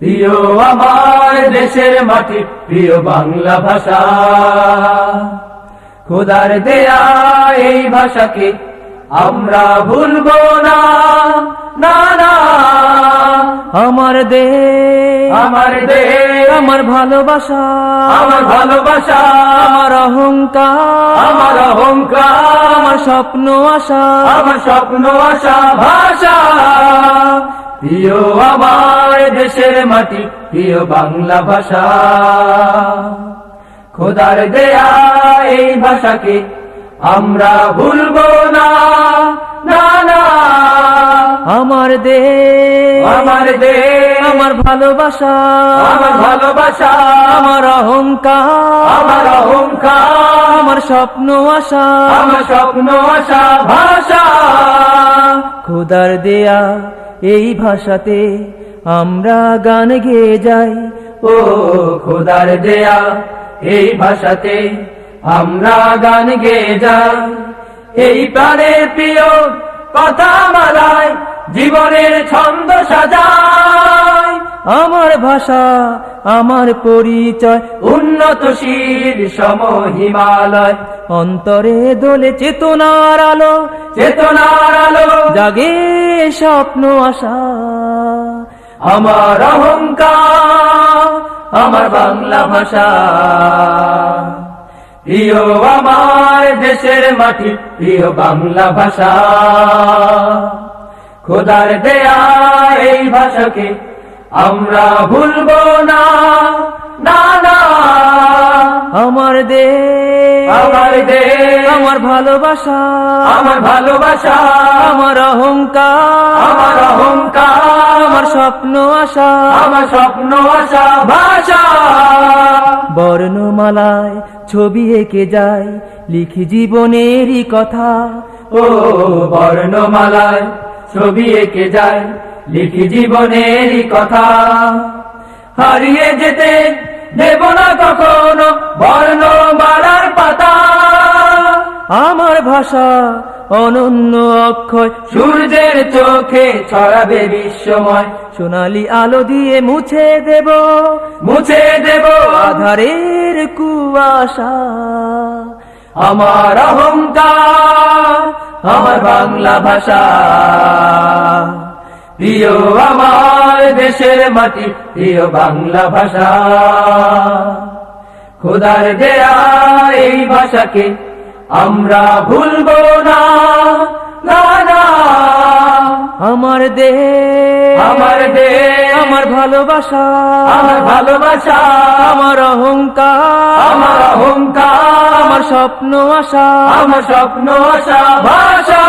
প্রিয় আমার দেশের মাটি প্রিয় বাংলা ভাষা। খোদার দেয়া এই ভাষাকে আমরা ভুলবো না না না। আমার দে আমার দে আমার ভালোবাসা। আমার ভালোবাসা। আমার অহংকার। আমার অহংকার। আমার স্বপ্ন আশা। আমার স্বপ্ন আশা ভাষা। প্রিয় আমার দেশের মাটি প্রিয় বাংলা ভাষা। খোদার দেয়া এই ভাষাকে আমরা ভুলবো না না না। আমার দে আমার দেশ আমার ভালোবাসা আমার ভালোবাসা আমার অহংকার আমার অহংকার আমার স্বপ্ন আশা আমার স্বপ্ন আশা ভাষা। খোদার দেয়া এই ভাষাতে আমরা গান গেয়ে যাই। ও খোদার দেয়া, এই ভাষাতে আমরা গান গেয়ে যাই। এই প্রাণের প্রিয় কথা মালায় জীবনের ছন্দ সাজায় আমার ভাষা আমার পরিচয়। উন্নত উন্নতশীল সম হিমালয় অন্তরে দোলে চেতনার আলো চেতনার আলো জাগে স্বপ্ন আশা। আমার অহংকার, আমার বাংলা ভাষা। প্রিয় আমার দেশের মাটি, প্রিয় বাংলা ভাষা। খোদার দেয়া এই ভাষাকে আমরা ভুলবো না না আমার দে আমার দে আমার ভালোবাসা আমার ভালোবাসা আমার অহংকার আমার অহংকার আমার স্বপ্ন আশা আমার স্বপ্ন আশা। ভাষা। বর্ণমালায় ছবি এঁকে যায় লিখি জীবনেরই কথা। ও বর্ণমালায় ছবি এঁকে যায় লিখি জীবনেরই কথা। হারিয়ে যেতে দেব না কখনো বর্ণমালার পাতা। আমার ভাষা অনন্য অক্ষয়, সূর্যের চোখে ছড়াবে বিশ্বময় সোনালি আলো দিয়ে মুছে দেব মুছে দেব আধারের কুয়াশা। আমার অহংকার, আমার বাংলা ভাষা। প্রিয় আমার দেশের মাটি প্রিয় বাংলা ভাষা। খোদার দেয়া এই ভাষাকে আমরা ভুলব না না আমার দেশ আমার দেশ আমার ভালোবাসা। আমার ভালোবাসা। আমার অহংকার। আমার অহংকার। আমার স্বপ্ন আশা। আমার স্বপ্ন আশা। ভাষা।